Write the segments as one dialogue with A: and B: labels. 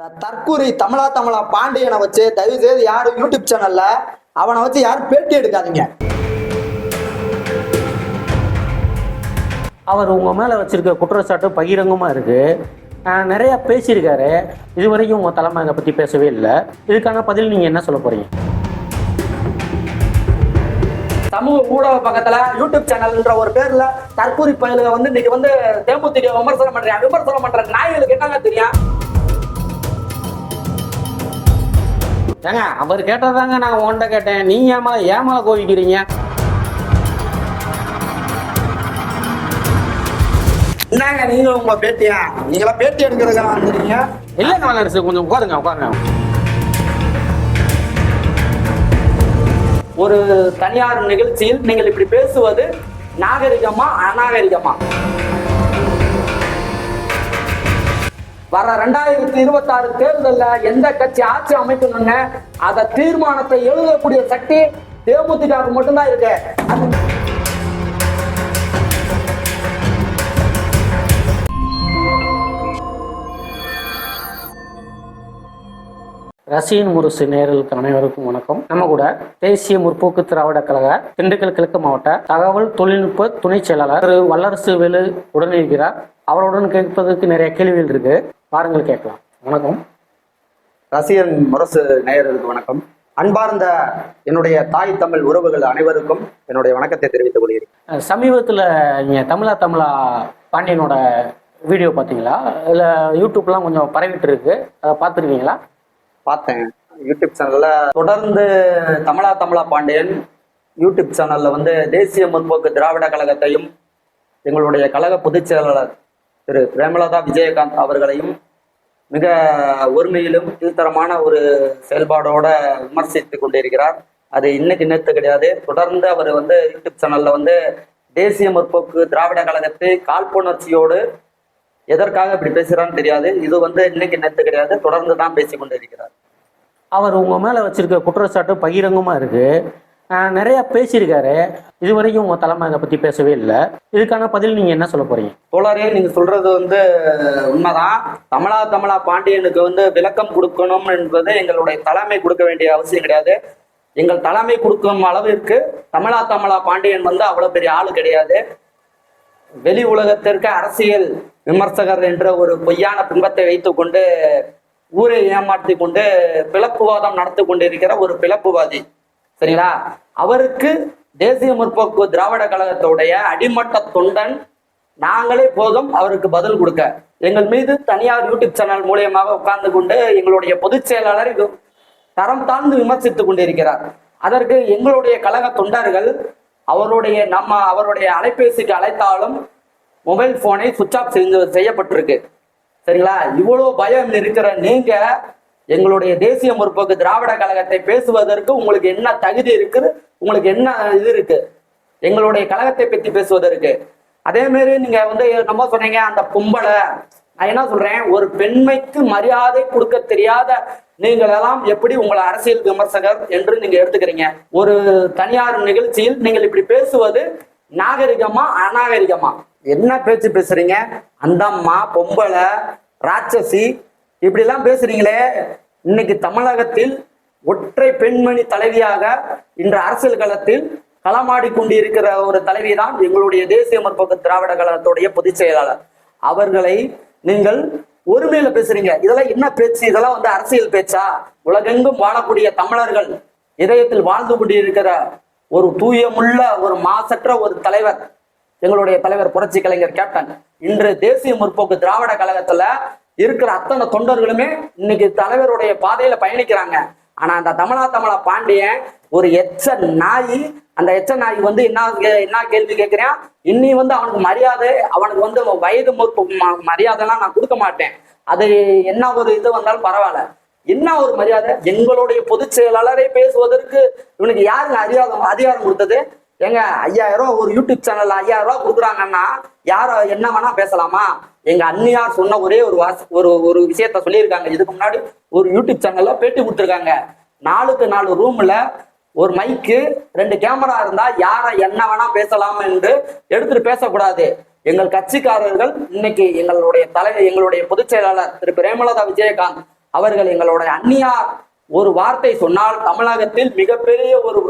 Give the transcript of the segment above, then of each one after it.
A: தற்கூரி தமிழா தமிழா பாண்டியனை வச்சு தயவு செய்து யாரும் யூடியூப் சேனல்ல அவனை வச்சு யாரும் பேட்டி எடுக்காதீங்க.
B: அவர் உங்கள் மேலே வச்சிருக்க குற்றச்சாட்டு பகிரங்கமாக இருக்குது நிறையா பேசியிருக்காரு. இது வரைக்கும் உங்கள் தலைமை அதை பற்றி பேசவே இல்லை. இதுக்கான பதில் நீங்கள் என்ன சொல்ல போகிறீங்க
A: சமூக ஊடக பக்கத்துல யூடியூப் சேனல்ன்ற ஒரு பேர்ல தற்கூரி பயலுக வந்து இன்னைக்கு வந்து தேமுதிக விமர்சனம் பண்றேன் விமர்சனம் பண்ற நாய்களுக்கு என்னங்க தெரியும்?
B: ஏங்க அவர் கேட்டதாங்க நான் உன்கிட்ட கேட்டேன். நீங்கள் ஏமால ஏமால கோவிக்கிறீங்க
A: என்னங்க நீங்க உங்க பேட்டியா நீங்களா பேட்டி எடுக்கிறதுக்கு வந்துருக்கீங்க.
B: இல்லைங்க வளர்ச்சி கொஞ்சம் உட்காருங்க உட்காருங்க.
A: ஒரு தனியார் நிகழ்ச்சியில் நீங்கள் இப்படி பேசுவது நாகரிகமா அநாகரிகமா? வர ரெண்டாயிரத்தி இருபத்தி ஆறு தேர்தலில் எந்த கட்சி ஆட்சி அமைக்கணும்னு அத தீர்மானத்தை எழுதக்கூடிய சக்தி தேமுதிகாவுக்கு மட்டும்தான் இருக்கு. அது
B: ரசியின் முரசு நேரலுக்கு அனைவருக்கும் வணக்கம். நம்ம கூட தேசிய முற்போக்கு திராவிட கழக திண்டுக்கல் கிழக்கு மாவட்ட தகவல் தொழில்நுட்ப துணை செயலாளர் திரு வல்லரசு வேலு உடன் இருக்கிறார் அவருடன் கேட்பதற்கு நிறைய கேள்விகள் இருக்கு. பாருங்கள் கேட்கலாம். வணக்கம்.
A: ரசிகன் முரசு நேயர்களுக்கு வணக்கம். அன்பார்ந்த என்னுடைய தாய் தமிழ் உறவுகள் அனைவருக்கும் என்னுடைய வணக்கத்தை தெரிவித்துக் கொள்கிறேன்.
B: சமீபத்தில் நீங்கள் தமிழா தமிழா பாண்டியனோட வீடியோ பார்த்தீங்களா? இல்லை யூடியூப்லாம் கொஞ்சம் பரவிட்டு இருக்கு. அதை பார்த்துருக்கீங்களா?
A: பார்த்தேன். யூடியூப் சேனல்ல தொடர்ந்து தமிழா தமிழா பாண்டியன் யூடியூப் சேனல்ல வந்து தேசிய முற்போக்கு திராவிட கழகத்தையும் எங்களுடைய கழக பொதுச் செயலாளர் திரு பிரேமலதா விஜயகாந்த் அவர்களையும் மிக ஒருமையிலும் கீழ்த்தரமான ஒரு செயல்பாடோட விமர்சித்து கொண்டிருக்கிறார். அது இன்னைக்கு நேற்று கிடையாது. தொடர்ந்து அவர் வந்து யூடியூப் சேனல்ல வந்து தேசிய முற்போக்கு திராவிட கழகத்தை காழ்ப்புணர்ச்சியோடு எதற்காக இப்படி பேசுறான்னு தெரியாது. இது வந்து இன்னைக்கு நேற்று கிடையாது. தொடர்ந்து தான் பேசி கொண்டிருக்கிறார்.
B: அவர் உங்க மேல வச்சிருக்க குற்றச்சாட்டு பகிரங்கமா இருக்கு. நிறைய பேசியிருக்காரு. இது வரைக்கும் உங்கள் தலைமை இதை பற்றி பேசவே இல்லை. இதுக்கான பதில் நீங்கள் என்ன சொல்ல போறீங்க?
A: தோழரே நீங்க சொல்றது வந்து உண்மைதான். தமிழா தமிழா பாண்டியனுக்கு வந்து விளக்கம் கொடுக்கணும் என்பது எங்களுடைய தலைமை கொடுக்க வேண்டிய அவசியம் கிடையாது. எங்கள் தலைமை கொடுக்கும் அளவிற்கு தமிழா தமிழா பாண்டியன் வந்து அவ்வளவு பெரிய ஆளு கிடையாது. வெளி உலகத்திற்கு அரசியல் விமர்சகர் என்ற ஒரு பொய்யான பிம்பத்தை வைத்துக்கொண்டு ஊரை ஏமாற்றி கொண்டு பிளப்புவாதம் நடத்தி கொண்டிருக்கிற ஒரு பிளப்புவாதி. சரிங்களா? அவருக்கு தேசிய முற்போக்கு திராவிட கழகத்துடைய அடிமட்ட தொண்டன் நாங்களே போதும் அவருக்கு பதில் கொடுக்க. எங்கள் மீது தனியார் யூடியூப் சேனல் மூலியமாக உட்கார்ந்து கொண்டு எங்களுடைய பொதுச் செயலாளர் தரம் தாழ்ந்து விமர்சித்துக் கொண்டிருக்கிறார். அதற்கு எங்களுடைய கழக தொண்டர்கள் அவருடைய நம்ம அவருடைய அலைபேசிக்கு அழைத்தாலும் மொபைல் போனை சுவிட்ச் ஆஃப் செய்து செய்யப்பட்டிருக்கு. சரிங்களா? இவ்வளவு பயம் இருக்கிற நீங்க எங்களுடைய தேசிய முற்போக்கு திராவிட கழகத்தை பேசுவதற்கு உங்களுக்கு என்ன தகுதி இருக்குது? உங்களுக்கு என்ன இது இருக்கு? எங்களுடைய கழகத்தை பத்தி பேசுவதற்கு. அதே மாதிரி நீங்க வந்து நம்ம சொன்னீங்க அந்த பொம்பளை நான் என்ன சொல்றேன்? ஒரு பெண்மைக்கு மரியாதை கொடுக்க தெரியாத நீங்கள் எல்லாம் எப்படி உங்களை அரசியல் விமர்சகர் என்று நீங்க எடுத்துக்கிறீங்க? ஒரு தனியார் நிகழ்ச்சியில் நீங்கள் இப்படி பேசுவது நாகரிகமா அநாகரிகமா? என்ன பேச்சு பேசுறீங்க? அந்த அம்மா பொம்பளை ராட்சசி இப்படி எல்லாம் பேசுறீங்களே? இன்னைக்கு தமிழகத்தில் ஒற்றை பெண்மணி தலைவியாக இன்று அரசியல் களத்தில் களமாடி கொண்டிருக்கிற ஒரு தலைவி தான் எங்களுடைய தேசிய முற்போக்கு திராவிட கழகத்துடைய பொதுச் செயலாளர். அவர்களை நீங்கள் ஒருமையில பேசுறீங்க. இதெல்லாம் என்ன பேச்சு? இதெல்லாம் வந்து அரசியல் பேச்சா? உலகெங்கும் வாழக்கூடிய தமிழர்கள் இதயத்தில் வாழ்ந்து கொண்டிருக்கிற ஒரு தூயமுள்ள ஒரு மாசற்ற ஒரு தலைவர். எங்களுடைய தலைவர் புரட்சி கலைஞர் கேப்டன். இன்று தேசிய முற்போக்கு திராவிட கழகத்துல இருக்கிற அத்தனை தொண்டர்களுமே இன்னைக்கு தலைவருடைய பாதையில பயணிக்கிறாங்க. ஆனா அந்த தமிழா தமிழா பாண்டியன் ஒரு எச்ச நாய் அந்த எச்ச நாய் வந்து என்ன கே- என்ன கேள்வி கேட்கிறேன் இன்னி வந்து அவனுக்கு மரியாதை அவனுக்கு வந்து வயது முற்பு மரியாதைலாம் நான் கொடுக்க மாட்டேன். அது என்ன ஒரு இது வந்தாலும் பரவாயில்ல. என்ன ஒரு மரியாதை? எங்களுடைய பொதுச் செயலாளரை பேசுவதற்கு இவனுக்கு யாருங்க அதிகாரம் அதிகாரம் கொடுத்தது? ஏங்க ஐயாயிரம் ரூபா ஒரு யூடியூப் சேனல்ல ஐயாயிரம் ரூபா கொடுக்குறாங்கன்னா யார என்ன வேணா பேசலாமா? எங்க அண்ணியார் சொன்ன ஒரே ஒரு வாஸ் ஒரு ஒரு விஷயத்த சொல்லியிருக்காங்க. இதுக்கு முன்னாடி ஒரு யூடியூப் சேனல்ல பேட்டி கொடுத்துருக்காங்க. நாலுக்கு நாலு ரூம்ல ஒரு மைக்கு ரெண்டு கேமரா இருந்தா யார என்ன வேணா பேசலாம் என்று எடுத்துட்டு பேசக்கூடாது. எங்கள் கட்சிக்காரர்கள் இன்னைக்கு எங்களுடைய தலைவர் எங்களுடைய பொதுச் செயலாளர் திரு. பிரேமலதா விஜயகாந்த் அவர்கள் எங்களுடைய அந்நியார் ஒரு வார்த்தை சொன்னால் தமிழகத்தில் மிகப்பெரிய ஒரு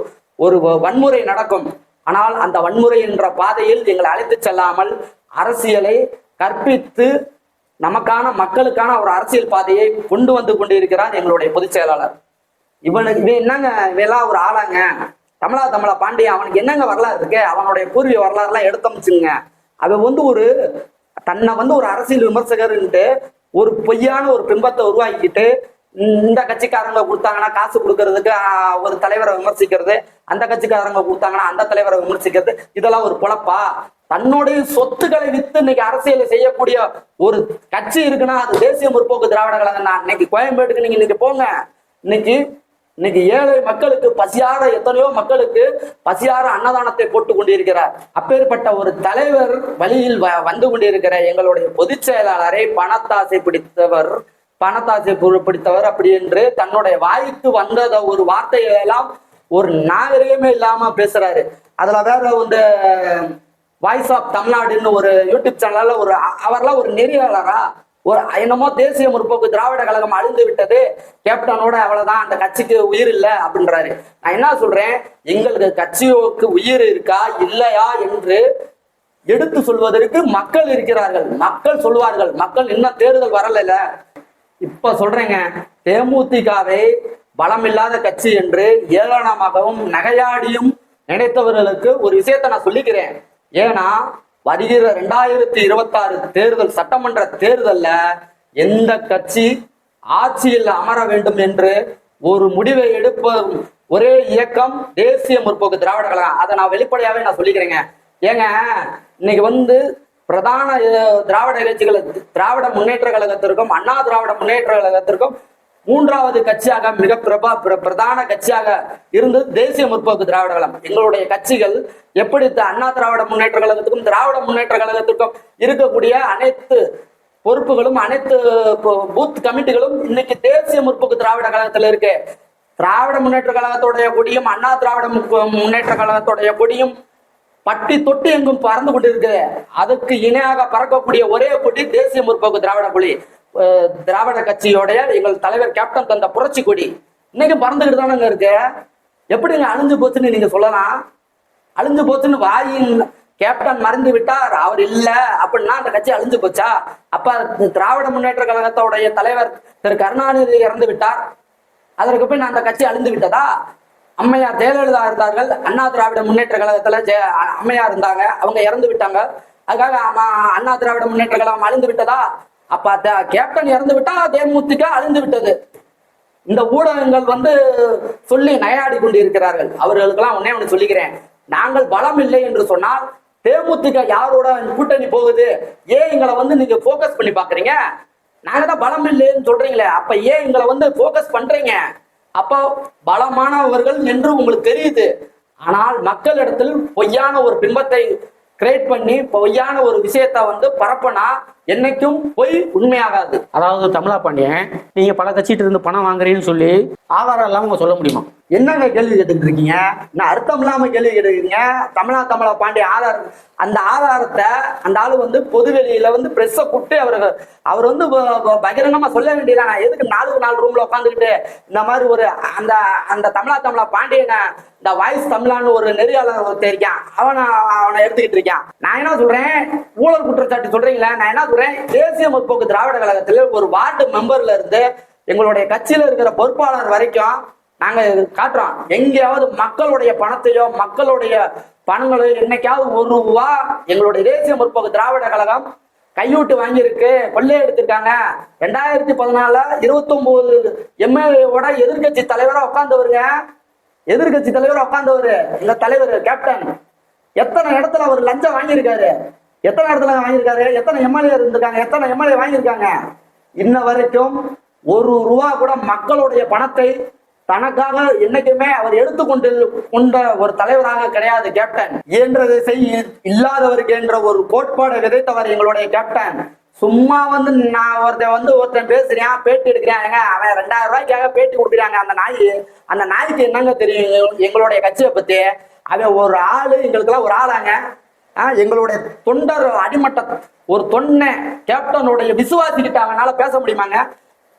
A: ஒரு வன்முறை நடக்கும். ஆனால் அந்த வன்முறை என்ற பாதையில் எங்களை அழைத்து செல்லாமல் அரசியலை கற்பித்து நமக்கான மக்களுக்கான ஒரு அரசியல் பாதையை கொண்டு வந்து கொண்டிருக்கிறார் எங்களுடைய பொதுச் செயலாளர். இவனுக்கு இவன் என்னங்க இவெல்லாம் ஒரு ஆளாங்க? தமிழா தமிழா பாண்டியன் அவனுக்கு என்னங்க வரலாறு இருக்கு? அவனுடைய பூர்வீக வரலாறுலாம் எடுத்தமிச்சுங்க. அவன் வந்து ஒரு தன்னை வந்து ஒரு அரசியல் விமர்சகர்ன்ட்டு ஒரு பொய்யான ஒரு பிம்பத்தை உருவாக்கிட்டு இந்த கட்சிக்காரங்க கொடுத்தாங்கன்னா காசு கொடுக்கறதுக்கு ஒரு தலைவரை விமர்சிக்கிறது அந்த கட்சிக்காரங்க கொடுத்தாங்கன்னா அந்த தலைவரை விமர்சிக்கிறது இதெல்லாம் ஒரு பொழப்பா? தன்னுடைய சொத்துக்களை வித்து இன்னைக்கு அரசியலை செய்யக்கூடிய ஒரு கட்சி இருக்குன்னா அது தேசிய முற்போக்கு திராவிட கழகம் தான். இன்னைக்கு கோயம்பேட்டுக்கு நீங்க இன்னைக்கு போங்க. இன்னைக்கு இன்னைக்கு ஏழை மக்களுக்கு பசியார எத்தனையோ மக்களுக்கு பசியார அன்னதானத்தை போட்டு கொண்டிருக்கிறார். அப்பேற்பட்ட ஒரு தலைவர் வழியில் வ- வந்து கொண்டிருக்கிற எங்களுடைய பொதுச் செயலாளரை பணத்தாசை பிடித்தவர் பணத்தாசை பொரு- பிடித்தவர் அப்படி என்று தன்னுடைய வாய்க்கு வந்த ஒரு வார்த்தைகளை எல்லாம் ஒரு நாகரிகமே இல்லாம பேசுறாரு. அதுல வேற வந்து வாய்ஸ் ஆஃப் தமிழ்நாடுன்னு ஒரு யூடியூப் சேனல்ல ஒரு அவர்லாம் ஒரு நெறியாளரா ஒரு என்னமோ தேசிய முற்போக்கு திராவிட கழகம் அழிந்து விட்டது கேப்டனோட அவ்வளவுதான் அந்த கட்சிக்கு உயிர் இல்லை அப்படின்றாரு. நான் என்ன சொல்றேன் எங்களுக்கு கட்சியோக்கு உயிர் இருக்கா இல்லையா என்று எடுத்து சொல்வதற்கு மக்கள் இருக்கிறார்கள். மக்கள் சொல்வார்கள். மக்கள் இன்னும் தேர்தல் வரல இப்ப சொல்றேங்க தேமுதிகாவை பலமில்லாத கட்சி என்று ஏளனமாகவும் நகையாடியும் நினைத்தவர்களுக்கு ஒரு விஷயத்தை நான் சொல்லிக்கிறேன். ஏன்னா வருகிற ரெண்டாயிரத்தி இருபத்தாறு தேர்தல் சட்டமன்ற தேர்தல்ல எந்த கட்சி ஆட்சியில் அமர வேண்டும் என்று ஒரு முடிவை எடுப்ப ஒரே இயக்கம் தேசிய முற்போக்கு திராவிட கழகம் அதை நான் வெளிப்படையாவே நான் சொல்லிக்கிறேங்க. ஏங்க இன்னைக்கு வந்து பிரதான திராவிட கட்சிகள் திராவிட முன்னேற்ற கழகத்திற்கும் அண்ணா திராவிட முன்னேற்ற கழகத்திற்கும் மூன்றாவது கட்சியாக மிக பிரபா பிர- பிரதான கட்சியாக இருந்தது தேசிய முற்போக்கு திராவிட கழகம். எங்களுடைய கட்சிகள் எப்படி அண்ணா திராவிட முன்னேற்ற கழகத்துக்கும் திராவிட முன்னேற்ற கழகத்திற்கும் இருக்கக்கூடிய அனைத்து பொறுப்புகளும் அனைத்து பூத் கமிட்டிகளும் இன்னைக்கு தேசிய முற்போக்கு திராவிட கழகத்துல இருக்கு. திராவிட முன்னேற்ற கழகத்துடைய கொடியும் அண்ணா திராவிட முன்னேற்ற கழகத்துடைய கொடியும் பட்டி தொட்டு எங்கும் பறந்து கொண்டிருக்கு அதுக்கு இணையாக பறக்கக்கூடிய ஒரே கொடி தேசிய முற்போக்கு திராவிட கொடி திராவிட கட்சியோடைய எங்கள் தலைவர் கேப்டன் தந்த புரட்சி கொடி. இன்னைக்கு பறந்துகிட்டு தானங்க இருக்கு? எப்படிங்க அழிஞ்சு போச்சுன்னு நீங்க சொல்லலாம்? அழிஞ்சு போச்சுன்னு வாயின் கேப்டன் மறந்து விட்டார். அவர் இல்ல. அப்படின்னா அந்த கட்சி அழிஞ்சு போச்சா? அப்ப திராவிட முன்னேற்ற கழகத்தோடைய தலைவர் திரு கருணாநிதி இறந்து விட்டார். அதற்கு பின் அந்த கட்சி அழிந்து விட்டதா? அம்மையார் ஜெயலலிதா இருந்தார்கள். அண்ணா திராவிட முன்னேற்ற கழகத்துல ஜெய அம்மையார் இருந்தாங்க. அவங்க இறந்து விட்டாங்க. அதுக்காக அம்மா- அண்ணா திராவிட முன்னேற்ற கழகம் அழிந்து விட்டதா? அப்ப த- கேப்டன் இறந்து விட்டா தேமுதிக அழிந்து விட்டது. இந்த ஊடகங்கள் வந்து சொல்லி நயாடி கொண்டிருக்கிறார்கள். அவர்களுக்கெல்லாம் ஒன்னே ஒன்று சொல்லிக்கிறேன். நாங்கள் பலம் இல்லை என்று சொன்னால் தேமுதிக யாரோட கூட்டணி போகுது? ஏன் எங்களை வந்து நீங்க ஃபோக்கஸ் பண்ணி பாக்குறீங்க? நாங்க தான் பலம் இல்லைன்னு சொல்றீங்களே. அப்ப ஏன் எங்களை வந்து ஃபோக்கஸ் பண்றீங்க? அப்போ பலமானவர்கள் என்று உங்களுக்கு தெரியுது. ஆனால் மக்களிடத்தில் பொய்யான ஒரு பிம்பத்தை கிரியேட் பண்ணி பொய்யான ஒரு விஷயத்த வந்து பரப்பனா என்னைக்கும் பொய் உண்மையாகாது.
B: அதாவது தமிழா பாண்டியன் நீங்க பல கட்சிட்டு இருந்து பணம் வாங்குறீங்கன்னு சொல்லி ஆதாரம் இல்லாம உங்க சொல்ல முடியுமா?
A: என்னங்க கேள்வி கேட்டுட்டு இருக்கீங்க நான் அர்த்தம் இல்லாம கேள்வி கேட்டுருக்கீங்க தமிழா தமிழா பாண்டிய ஆதாரம் அந்த ஆதாரத்தை அந்த ஆளு வந்து பொதுவெளியில வந்து பிரஸ்ஸை கூப்பிட்டு அவர் அவர் வந்து பகிரங்கமா சொல்ல வேண்டியதான் எதுக்கு நாலு நாலு ரூம்ல உட்காந்துக்கிட்டு இந்த மாதிரி ஒரு அந்த அந்த தமிழா தமிழா பாண்டியனை இந்த வாய்ஸ் தமிழான்னு ஒரு நெறியாளர் தெரிக்கான் இருக்கான். அவனை அவனை எடுத்துக்கிட்டு இருக்கான். நான் என்ன சொல்றேன்? ஊழல் குற்றச்சாட்டு சொல்றீங்களா? நான் என்ன சொல்றேன்? தேசிய முற்போக்கு திராவிட கழகத்தில் ஒரு வார்டு மெம்பர்ல இருந்து எங்களுடைய கட்சியில இருக்கிற பொறுப்பாளர் வரைக்கும் நாங்க காட்டுறோம். எங்கேயாவது மக்களுடைய பணத்தையோ மக்களுடைய பணங்களையோ என்னைக்காவது ஒரு ரூபா எங்களுடைய தேசிய முற்போக்கு திராவிட கழகம் கையூட்டு வாங்கியிருக்கு கொள்ளை எடுத்திருக்காங்க. ரெண்டாயிரத்தி பதினால இருபத்தி ஒன்பது எம்எல்ஏவோட எதிர்கட்சி தலைவரா உட்கார்ந்தவருங்க. எதிர்கட்சி தலைவரா உட்கார்ந்தவரு. எங்க தலைவர் கேப்டன். எத்தனை இடத்துல அவர் லஞ்சம் வாங்கியிருக்காரு? எத்தனை இடத்துல வாங்கியிருக்காரு? எத்தனை எம்எல்ஏ இருந்திருக்காங்க? எத்தனை எம்எல்ஏ வாங்கியிருக்காங்க? இன்ன வரைக்கும் ஒரு ரூபா கூட மக்களுடைய பணத்தை தனக்காக என்னைக்குமே அவர் எடுத்துக்கொண்டு கொண்ட ஒரு தலைவராக கிடையாது கேப்டன் இயன்றதை செய் இல்லாதவருக்கு என்ற ஒரு கோட்பாடை விதைத்தவர் எங்களுடைய கேப்டன் சும்மா வந்து நான் ஒருத்தன் வந்து ஒருத்தன் பேசுறேன் பேட்டி எடுக்கிறாங்க அவன் ரெண்டாயிரம் ரூபாய்க்காக பேட்டி கொடுக்குறாங்க. அந்த நாய் அந்த நாய்க்கு என்னங்க தெரியும் எங்களுடைய கட்சியை பத்தி? அவன் ஒரு ஆளு எங்களுக்கெல்லாம் ஒரு ஆளாங்க. எங்களுடைய தொண்டர் அடிமட்ட ஒரு தொன்னை கேப்டனுடைய விசுவாசிக்கிட்ட அவனால பேச முடியுமாங்க?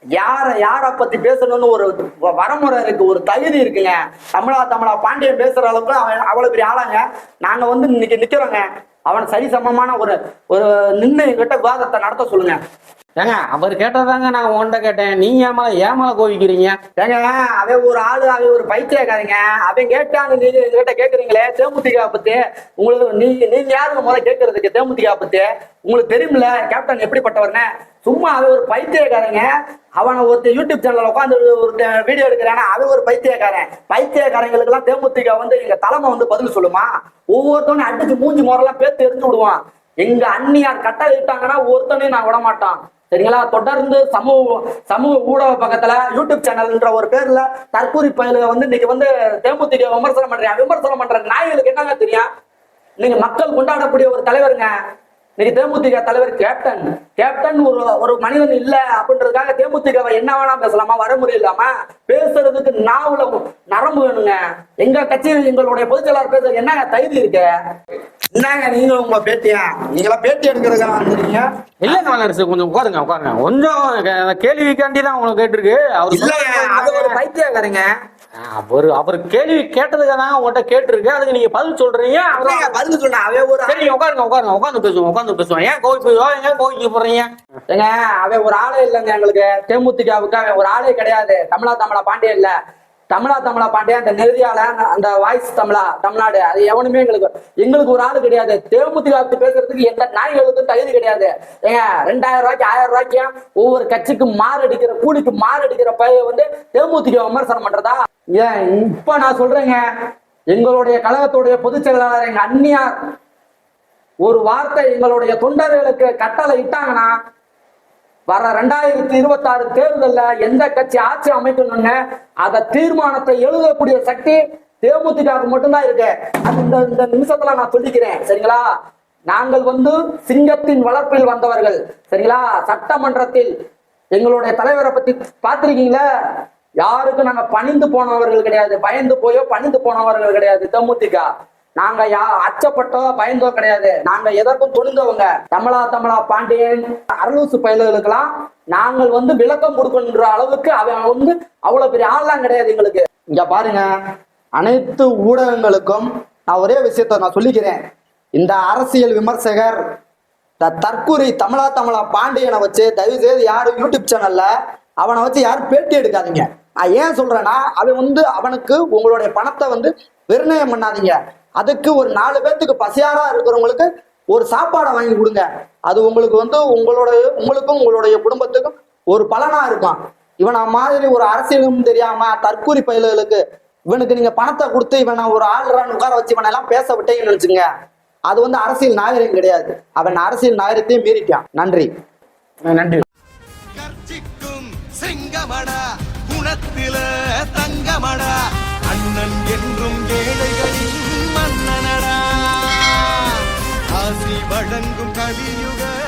A: யார யார பத்தி பேசணும்னு ஒரு வரமுறை இருக்கு ஒரு தகுதி இருக்குங்க. தமிழா தமிழா பாண்டியன் பேசுற அளவுக்கு அவன் அவ்வளவு பெரிய ஆளாங்க. நாங்க வந்து இன்னைக்கு நிக்கிறோங்க. அவன் சரி சமமான ஒரு ஒரு நின்று எங்கிட்ட விவாதத்தை நடத்த சொல்லுங்க.
B: ஏங்க அவர் கேட்டதாங்க நான் உன்கிட்ட கேட்டேன். நீங்க ஏமால ஏமால கோவிக்கிறீங்க?
A: ஏங்க அவன் ஒரு ஆளு அவன் ஒரு பைத்தியக்காரங்க. அவன் கேட்டான்னு நீங்க எங்ககிட்ட கேக்குறீங்களே தேமுதிக பத்தி. உங்களுக்கு நீங்க நீங்க யாருங்க முதல்ல கேட்கறதுக்கு தேமுதிக பத்தி? உங்களுக்கு தெரியுமில்ல கேப்டன் எப்படிப்பட்டவர்னு. சும்மா அது ஒரு பைத்தியக்காரங்க. அவனை ஒருத்தர் யூடியூப் சேனல்ல உட்காந்து ஒருத்தன் வீடியோ எடுக்கிறானா? அது ஒரு பைத்தியக்காரன். பைத்தியக்காரங்களுக்கு எல்லாம் தேமுதிக வந்து எங்க தலைமை வந்து பதில் சொல்லுமா? ஒவ்வொருத்தவனும் அடிச்சு மூஞ்சி முறையெல்லாம் பேத்து எரிஞ்சு விடுவான். எங்க அண்ணியார் கட்டளை இட்டாங்கன்னா ஒருத்தனையும் நான் விட மாட்டான் சரிங்களா? தொடர்ந்து சமூக சமூக ஊடக பக்கத்துல யூடியூப் சேனல்ன்ற ஒரு பேர்ல தற்கூரி பயில வந்து இன்னைக்கு வந்து தேமுதிக விமர்சனம் பண்றீங்க விமர்சனம் பண்ற நாய்களுக்கு என்னங்க தெரியும்? நீங்க மக்கள் கொண்டாடக்கூடிய ஒரு தலைவருங்க. இன்னைக்கு தேமுதிக தலைவர் கேப்டன் கேப்டன் ஒரு ஒரு மனிதன் இல்ல அப்படின்றதுக்காக தேமுதிகவை என்ன வேணா பேசலாமா? வரமுறை இல்லாம பேசுறதுக்கு நாவுல நரம்பு வேணுங்க. எங்க கட்சி எங்களுடைய பொதுச் செயலாளர் பேச என்னங்க? தகுதி இருக்கு. என்னங்க நீங்க உங்க பேட்டியா நீங்களா பேட்டி எடுக்கிறதுக்காக வந்துருக்கீங்க?
B: இல்லைங்க வல்லரசு கொஞ்சம் உட்காருங்க உட்காருங்க. கொஞ்சம் கேள்விக்காண்டி தான் உங்களுக்கு கேட்டிருக்கு. அவர்
A: இல்லங்க அது ஒரு பைத்தியக்காரங்க.
B: அவர் அவர் கேள்வி கேட்டதுக்கு தான் உங்கள்கிட்ட கேட்டிருக்கு அதுக்கு நீங்க பதில் சொல்றீங்க.
A: பதில் சொன்ன அவன் ஒரு
B: சரி உட்காருங்க உட்காருங்க. உட்காந்து பேசுவோம் உட்காந்து பேசுவோம். ஏன் கோவிப்பு ஏன் கோவிக்க போறீங்க?
A: ஏங்க அவன் ஒரு ஆளே இல்லைங்க எங்களுக்கு. தேமுதிகவுக்கு அவன் ஒரு ஆளே கிடையாது. தமிழா தமிழா பாண்டிய இல்ல. தமிழா தமிழா பாண்டிய அந்த நெருதியால அந்த வாய்ஸ் தமிழா தமிழ்நாடு. அது எவனுமே எங்களுக்கு எங்களுக்கு ஒரு ஆளு கிடையாது. தேமுதிக பேசுறதுக்கு எந்த நாய்களுக்கும் தகுதி கிடையாது. ஏங்க ரெண்டாயிரம் ரூபாய்க்கு ஆயிரம் ரூபாய்க்கு ஒவ்வொரு கட்சிக்கு மாரடிக்கிற கூலிக்கு மாரடிக்கிற பைய வந்து தேமுதிக விமர்சனம் பண்றதா? ஏன் இப்ப நான் சொல்றேங்க எங்களுடைய கழகத்துடைய பொதுச் செயலாளர் எங்க அந்நியார் ஒரு வார்த்தை எங்களுடைய தொண்டர்களுக்கு கட்டளை இட்டாங்கன்னா வர ரெண்டாயிரத்தி இருபத்தி ஆறு தேர்தலில் எந்த கட்சி ஆட்சி அமைக்கணும்னு அதை தீர்மானத்தை எழுதக்கூடிய சக்தி தேமுதிகாவுக்கு மட்டும்தான் இருக்கு. அது இந்த இந்த நிமிஷத்துல நான் சொல்லிக்கிறேன் சரிங்களா? நாங்கள் வந்து சிங்கத்தின் வளர்ப்பில் வந்தவர்கள் சரிங்களா? சட்டமன்றத்தில் எங்களுடைய தலைவரை பத்தி பார்த்திருக்கீங்களா? யாருக்கும் நாங்க பணிந்து போனவர்கள் கிடையாது. பயந்து போயோ பணிந்து போனவர்கள் கிடையாது. தமுத்திகா நாங்க யா அச்சப்பட்டோ பயந்தோ கிடையாது. நாங்க எதற்கும் துணிந்தவங்க தமிழா தமிழா பாண்டியன் அரலூசு பயல்களுக்கெல்லாம் நாங்கள் வந்து விளக்கம் கொடுக்கணுன்ற அளவுக்கு அவன் வந்து அவ்வளவு பெரிய ஆள்லாம் கிடையாது எங்களுக்கு. இங்க பாருங்க. அனைத்து ஊடகங்களுக்கும் நான் ஒரே விஷயத்த நான் சொல்லிக்கிறேன். இந்த அரசியல் விமர்சகர் இந்த தற்கூரி தமிழா தமிழா பாண்டியனை வச்சு தயவு செய்து யாரும் யூடியூப் சேனல்ல அவனை வச்சு யாரும் பேட்டி எடுக்காதீங்க. நான் ஏன் சொல்றேன்னா அவன் வந்து அவனுக்கு உங்களுடைய பணத்தை வந்து விர்ணயம் பண்ணாதீங்க. அதுக்கு ஒரு நாலு பேர்த்துக்கு பசியாரா இருக்கிறவங்களுக்கு ஒரு சாப்பாடை வாங்கி கொடுங்க. அது உங்களுக்கு வந்து உங்களுடைய உங்களுக்கும் உங்களுடைய குடும்பத்துக்கும் ஒரு பலனா இருக்கும். இவனை மாதிரி ஒரு அரசியலும் தெரியாம தற்கூரி பயல்களுக்கு இவனுக்கு நீங்க பணத்தை கொடுத்து இவனை ஒரு ஆள்றான்னு உட்கார வச்சு இவனை எல்லாம் பேச விட்டீங்கன்னு வச்சுங்க அது வந்து அரசியல் நாகரிகம் கிடையாது. அவன் அரசியல் நாகரிகத்தையும் மீறிட்டான். நன்றி.
B: நன்றி.
C: குணத்தில தங்கமடா. அண்ணன் என்றும் ஏழைகளின் மன்னனடா. ஆசி வழங்கும் கலியுக